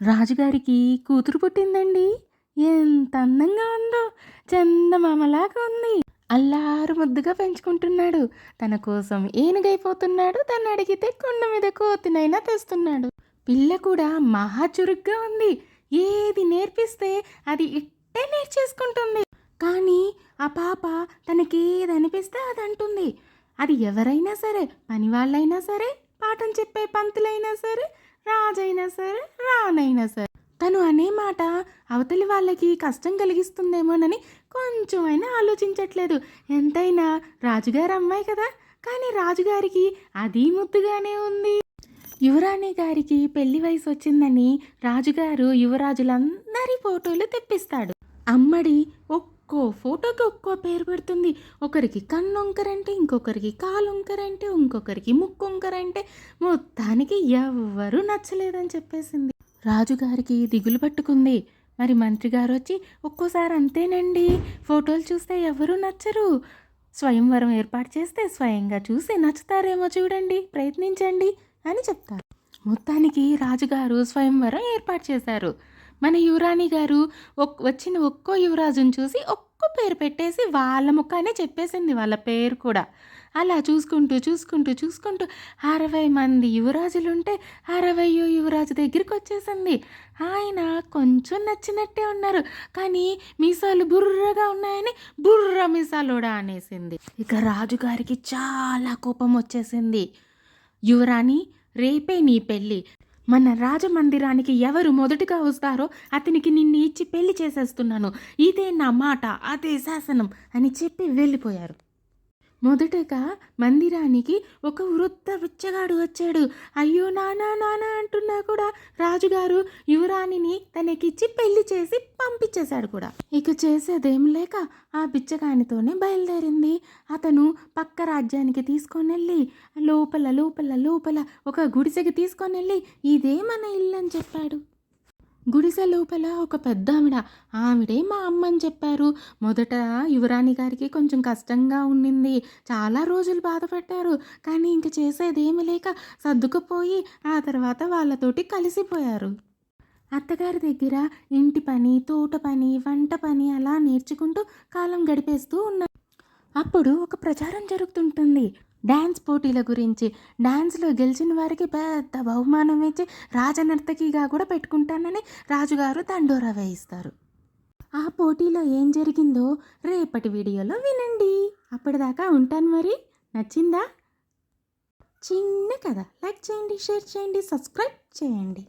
రాజుగారికి కూతురు పుట్టిందండి. ఎంత అందంగా ఉందో. చందమామలాగా ఉంది. అల్లారు ముద్దుగా పెంచుకుంటున్నాడు. తన కోసం ఏనుగైపోతున్నాడు. తను అడిగితే కొండ మీద కోతినైనా తెస్తున్నాడు. పిల్ల కూడా మహా చురుగ్గా ఉంది. ఏది నేర్పిస్తే అది ఇట్టే నేర్చేసుకుంటుంది. కానీ ఆ పాప తనకేది అనిపిస్తే అది అంటుంది అది ఎవరైనా సరే పని వాళ్ళైనా సరే పాఠం చెప్పే పంతులైనా సరే రాజైనా సరే రానైనా సరే. తను అనే మాట అవతలి వాళ్ళకి కష్టం కలిగిస్తుందేమోనని కొంచెమైనా ఆలోచించట్లేదు. ఎంతైనా రాజుగారు అమ్మాయి కదా కానీ రాజుగారికి అది ముద్దుగానే ఉంది. యువరాణి గారికి పెళ్ళి వయసు వచ్చిందని రాజుగారు యువరాజులందరి ఫోటోలు తెప్పిస్తాడు. అమ్మడి ఒక్క ఒక్కో ఫోటోకి ఒక్కో పేరు పెడుతుంది. ఒకరికి కన్ను వంకరంటే ఇంకొకరికి కాలు వంకరంటే ఇంకొకరికి ముక్కు వంకరంటే మొత్తానికి ఎవ్వరూ నచ్చలేదని చెప్పేసింది. రాజుగారికి దిగులు పట్టుకుంది. మరి మంత్రి గారు వచ్చి ఒక్కోసారి అంతేనండి. ఫోటోలు చూస్తే ఎవరూ నచ్చరు. స్వయంవరం ఏర్పాటు చేస్తే స్వయంగా చూసి నచ్చుతారేమో చూడండి ప్రయత్నించండి అని చెప్తారు. మొత్తానికి రాజుగారు స్వయంవరం ఏర్పాటు చేశారు. మన యువరాణి గారు ఒక్ వచ్చిన ఒక్కో యువరాజుని చూసి ఒక్కో పేరు పెట్టేసి వాళ్ళ ముఖానే చెప్పేసింది వాళ్ళ పేరు కూడా. అలా చూసుకుంటూ చూసుకుంటూ చూసుకుంటూ అరవై మంది యువరాజులుంటే అరవయో యువరాజు దగ్గరికి వచ్చేసింది. ఆయన కొంచెం నచ్చినట్టే ఉన్నారు కానీ మీసాలు బుర్రగా ఉన్నాయని బుర్ర మీసాలోడా అనేసింది. ఇక రాజుగారికి చాలా కోపం వచ్చేసింది. యువరాణి రేపే నీ పెళ్ళి. మన రాజమందిరానికి ఎవరు మొదటగా వస్తారో అతనికి నిన్ను ఇచ్చి పెళ్ళి చేసేస్తున్నాను. ఇదే నా మాట అదే శాసనం అని చెప్పి వెళ్ళిపోయారు. మొదటగా మందిరానికి ఒక వృద్ధ బిచ్చగాడు వచ్చాడు. అయ్యో నానా నానా అంటున్నా కూడా రాజుగారు యువరాణిని తనకిచ్చి పెళ్ళి చేసి పంపించేశాడు కూడా. ఇక చేసేదేం లేక ఆ బిచ్చగానితోనే బయలుదేరింది. అతను పక్క రాజ్యానికి తీసుకొని వెళ్ళి లోపల లోపల లోపల ఒక గుడిసెకి తీసుకొని వెళ్ళి ఇదే మన ఇల్లు అని చెప్పాడు. గుడిసె లోపల ఒక పెద్ద ఆవిడ ఆవిడే మా అమ్మని చెప్పారు. మొదట యువరాణి గారికి కొంచెం కష్టంగా ఉండింది చాలా రోజులు బాధపడ్డారు. కానీ ఇంక చేసేదేమి లేక సర్దుకుపోయి ఆ తర్వాత వాళ్ళతోటి కలిసిపోయారు. అత్తగారి దగ్గర ఇంటి పని తోట పని వంట పని అలా నేర్చుకుంటూ కాలం గడిపేస్తూ ఉన్నారు. అప్పుడు ఒక ప్రచారం జరుగుతుంటుంది. డ్యాన్స్ పోటీల గురించి డ్యాన్స్లో గెలిచిన వారికి పెద్ద బహుమానం ఇచ్చి రాజనర్తకిగా కూడా పెట్టుకుంటానని రాజుగారు దండోరా వేయిస్తారు. ఆ పోటీలో ఏం జరిగిందో రేపటి వీడియోలో వినండి. అప్పటిదాకా ఉంటాను మరి. నచ్చిందా? చిన్న కథ. లైక్ చేయండి షేర్ చేయండి సబ్స్క్రైబ్ చేయండి.